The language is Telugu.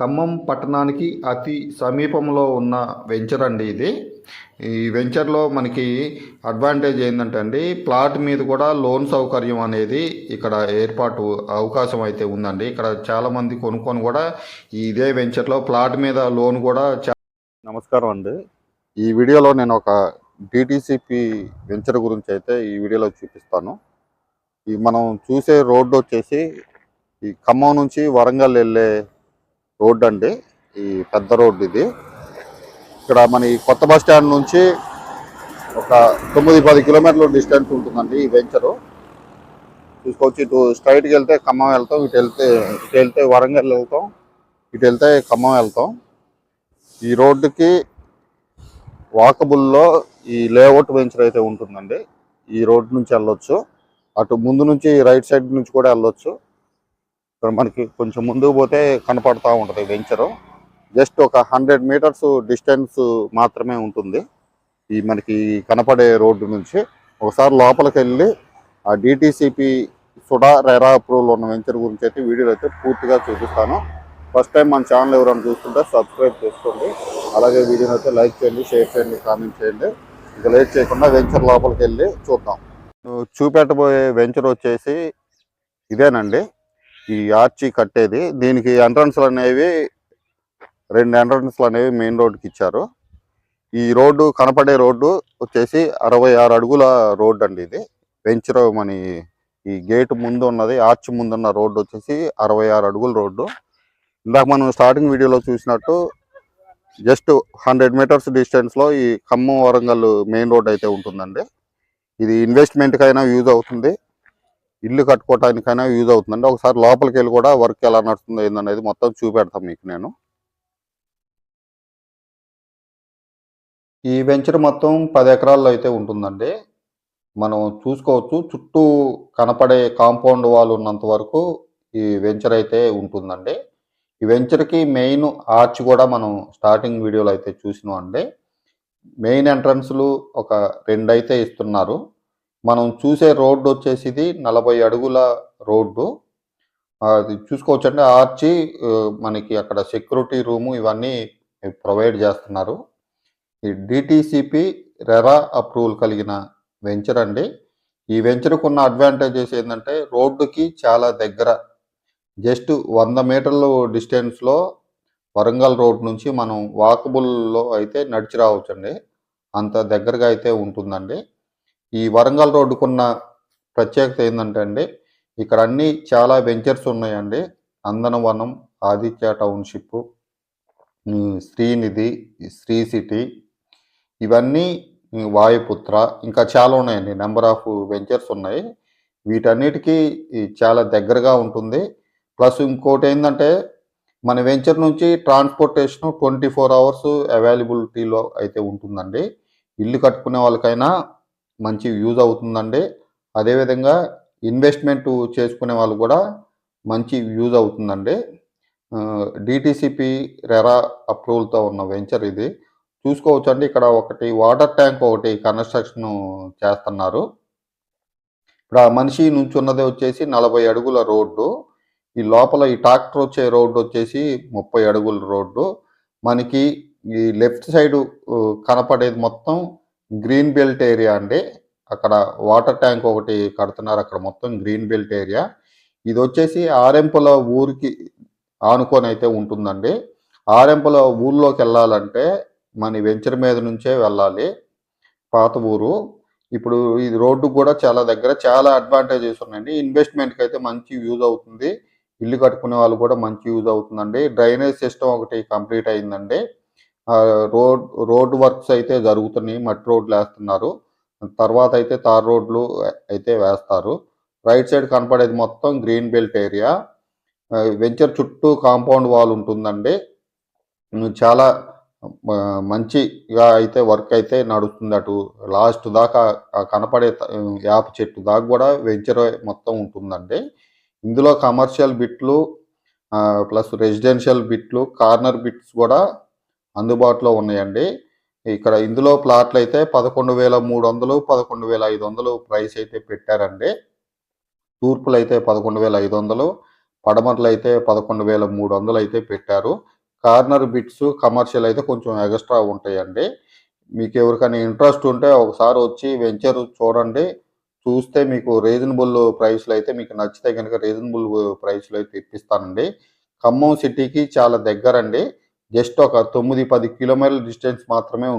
ఖమ్మం పట్టణానికి అతి సమీపంలో ఉన్న వెంచర్ అండి ఇది. ఈ వెంచర్లో మనకి అడ్వాంటేజ్ ఏంటంటే అండి ప్లాట్ మీద కూడా లోన్ సౌకర్యం అనేది ఇక్కడ ఏర్పాటు అవకాశం అయితే ఉందండి. ఇక్కడ చాలామంది కొనుక్కొని కూడా ఇదే వెంచర్లో ప్లాట్ మీద లోన్ కూడా చా- నమస్కారం అండి. ఈ వీడియోలో నేను ఒక డిటిసిపి వెంచర్ గురించి అయితే ఈ వీడియోలో చూపిస్తాను. ఈ మనం చూసే రోడ్డు వచ్చేసి ఈ ఖమ్మం నుంచి వరంగల్ వెళ్ళే రోడ్ అండి. ఈ పెద్ద రోడ్డు ఇది. ఇక్కడ మన ఈ కొత్త బస్ స్టాండ్ నుంచి ఒక తొమ్మిది పది కిలోమీటర్ల డిస్టెన్స్ ఉంటుందండి ఈ వెంచరు చూసుకోవచ్చు ఇటు స్ట్రైట్కి వెళ్తే ఖమ్మం వెళ్తాం ఇటు వెళ్తే ఇటు వెళ్తే వరంగల్ వెళ్తాం ఇటు వెళ్తే ఖమ్మం వెళ్తాం. ఈ రోడ్డుకి వాకబుల్లో ఈ లేఅవుట్ వెంచర్ అయితే ఉంటుందండి. ఈ రోడ్ నుంచి వెళ్ళొచ్చు. అటు ముందు నుంచి రైట్ సైడ్ నుంచి కూడా వెళ్ళొచ్చు. ఇక్కడ మనకి కొంచెం ముందుకు పోతే కనపడతా ఉంటుంది వెంచరు. జస్ట్ ఒక హండ్రెడ్ మీటర్స్ డిస్టెన్స్ మాత్రమే ఉంటుంది. ఈ మనకి కనపడే రోడ్డు నుంచి ఒకసారి లోపలికి వెళ్ళి ఆ డిటిసిపి సుడా రెరా అప్రూవల్ ఉన్న వెంచర్ గురించి అయితే వీడియోలు అయితే పూర్తిగా చూపిస్తాను. ఫస్ట్ టైం మన ఛానల్ ఎవరైనా చూస్తుంటే సబ్స్క్రైబ్ చేసుకోండి. అలాగే వీడియోని అయితే లైక్ చేయండి షేర్ చేయండి కామెంట్ చేయండి. ఇక లేట్ చేయకుండా వెంచర్ లోపలికి వెళ్ళి చూద్దాం. చూపెట్టబోయే వెంచర్ వచ్చేసి ఇదేనండి. ఈ ఆర్చి కట్టేది. దీనికి ఎంట్రన్స్లు అనేవి రెండు ఎంట్రన్స్లు అనేవి మెయిన్ రోడ్డుకి ఇచ్చారు. ఈ రోడ్డు కనపడే రోడ్డు వచ్చేసి అరవై ఆరు అడుగుల రోడ్డు అండి ఇది. వెంచర్ మన ఈ గేట్ ముందు ఉన్నది ఆర్చ్ ముందు ఉన్న రోడ్డు వచ్చేసి అరవై ఆరు అడుగుల రోడ్డు. ఇందాక మనం స్టార్టింగ్ వీడియోలో చూసినట్టు జస్ట్ హండ్రెడ్ మీటర్స్ డిస్టెన్స్లో ఈ ఖమ్మం వరంగల్ మెయిన్ రోడ్ అయితే ఉంటుందండి. ఇది ఇన్వెస్ట్మెంట్కైనా యూజ్ అవుతుంది. ఇల్లు కట్టుకోవటానికైనా యూజ్ అవుతుందండి. ఒకసారి లోపలికి వెళ్ళి కూడా వర్క్ ఎలా నడుస్తుందో ఏందనేది మొత్తం చూపెడతాం మీకు నేను. ఈ వెంచర్ మొత్తం పది ఎకరాల్లో అయితే ఉంటుందండి. మనం చూసుకోవచ్చు. చుట్టూ కనపడే కాంపౌండ్ వాల్ ఉన్నంత వరకు ఈ వెంచర్ అయితే ఉంటుందండి. ఈ వెంచర్కి మెయిన్ ఆర్చ్ కూడా మనం స్టార్టింగ్ వీడియోలో అయితే చూసినాం అండి మెయిన్ ఎంట్రన్స్లు ఒక రెండు అయితే ఇస్తున్నారు. మనం చూసే రోడ్డు వచ్చేసి ఇది నలభై అడుగుల రోడ్డు. అది చూసుకోవచ్చండి. ఆర్చి మనకి అక్కడ సెక్యూరిటీ రూము ఇవన్నీ ప్రొవైడ్ చేస్తున్నారు. ఈ డిటిసిపి రెరా అప్రూవల్ కలిగిన వెంచర్ అండి. ఈ వెంచర్కు ఉన్న అడ్వాంటేజెస్ ఏంటంటే రోడ్డుకి చాలా దగ్గర జస్ట్ వంద మీటర్ల డిస్టెన్స్లో వరంగల్ రోడ్ నుంచి మనం వాకబుల్లో అయితే నడిచి రావచ్చండి. అంత దగ్గరగా అయితే ఉంటుందండి. ఈ వరంగల్ రోడ్డుకున్న ప్రత్యేకత ఏంటంటే అండి ఇక్కడ అన్ని చాలా వెంచర్స్ ఉన్నాయండి. అందనవనం ఆదిత్య టౌన్షిప్ శ్రీనిధి శ్రీ సిటీ ఇవన్నీ వాయుపుత్ర ఇంకా చాలా ఉన్నాయండి. నెంబర్ ఆఫ్ వెంచర్స్ ఉన్నాయి. వీటన్నిటికీ చాలా దగ్గరగా ఉంటుంది. ప్లస్ ఇంకోటి ఏంటంటే మన వెంచర్ నుంచి ట్రాన్స్పోర్టేషన్ ట్వంటీ ఫోర్ అవర్స్ అవైలబిలిటీలో అయితే ఉంటుందండి. ఇల్లు కట్టుకునే వాళ్ళకైనా మంచి యూజ్ అవుతుందండి. అదేవిధంగా ఇన్వెస్ట్మెంట్ చేసుకునే వాళ్ళు కూడా మంచి యూజ్ అవుతుందండి. డిటిసిపి రెరా అప్రూవల్తో ఉన్న వెంచర్ ఇది. చూసుకోవచ్చు అండి ఇక్కడ ఒకటి వాటర్ ట్యాంక్ ఒకటి కన్స్ట్రక్షన్ చేస్తున్నారు. ఇప్పుడు ఆ మనిషి నుంచున్నది వచ్చేసి నలభై అడుగుల రోడ్డు. ఈ లోపల ఈ ట్రాక్టర్ వచ్చే రోడ్డు వచ్చేసి ముప్పై అడుగుల రోడ్డు. మనకి ఈ లెఫ్ట్ సైడ్ కనపడేది మొత్తం గ్రీన్ బెల్ట్ ఏరియా అండి. అక్కడ వాటర్ ట్యాంక్ ఒకటి కడుతున్నారు. అక్కడ మొత్తం గ్రీన్ బెల్ట్ ఏరియా. ఇది వచ్చేసి ఆరెంపుల ఊరికి ఆనుకొని అయితే ఉంటుందండి. ఆరెంపుల ఊర్లోకి వెళ్ళాలంటే మన వెంచర్ మీద నుంచే వెళ్ళాలి. పాత ఊరు. ఇప్పుడు ఈ రోడ్డు కూడా చాలా దగ్గర చాలా అడ్వాంటేజెస్ ఉన్నాయండి. ఇన్వెస్ట్మెంట్కి అయితే మంచి యూజ్ అవుతుంది. ఇల్లు కట్టుకునే వాళ్ళు కూడా మంచి యూజ్ అవుతుందండి. డ్రైనేజ్ సిస్టమ్ ఒకటి కంప్లీట్ అయిందండి. రోడ్ రోడ్ వర్క్స్ అయితే జరుగుతున్నాయి. మట్టి రోడ్లు వేస్తున్నారు. తర్వాత అయితే తార్ రోడ్లు అయితే వేస్తారు. రైట్ సైడ్ కనపడేది మొత్తం గ్రీన్ బెల్ట్ ఏరియా. వెంచర్ చుట్టూ కాంపౌండ్ వాల్ ఉంటుందండి. చాలా మంచిగా అయితే వర్క్ అయితే నడుస్తుంది అటు. లాస్ట్ దాకా కనపడే యాప చెట్టు దాకా కూడా వెంచర్ మొత్తం ఉంటుందండి. ఇందులో కమర్షియల్ బిట్లు ప్లస్ రెసిడెన్షియల్ బిట్లు కార్నర్ బిట్స్ కూడా అందుబాటులో ఉన్నాయండి. ఇక్కడ ఇందులో ప్లాట్లు అయితే పదకొండు వేల మూడు వందలు పదకొండు వేల ఐదు వందలు ప్రైస్ అయితే పెట్టారండి. తూర్పులు అయితే పదకొండు వేల ఐదు వందలు పడమరలు అయితే పదకొండు వేల మూడు వందలు అయితే పెట్టారు. కార్నర్ బిట్స్ కమర్షియల్ అయితే కొంచెం ఎక్స్ట్రా ఉంటాయండి. మీకు ఎవరికైనా ఇంట్రెస్ట్ ఉంటే ఒకసారి వచ్చి వెంచర్ చూడండి. చూస్తే మీకు రీజనబుల్ ప్రైస్లో అయితే మీకు నచ్చితే కనుక రీజనబుల్ ప్రైస్లో అయితే ఇప్పిస్తానండి. ఖమ్మం సిటీకి చాలా దగ్గరండి. జస్ట్ ఒక తొమ్మిది పది కిలోమీటర్ల డిస్టెన్స్ మాత్రమే ఉంది.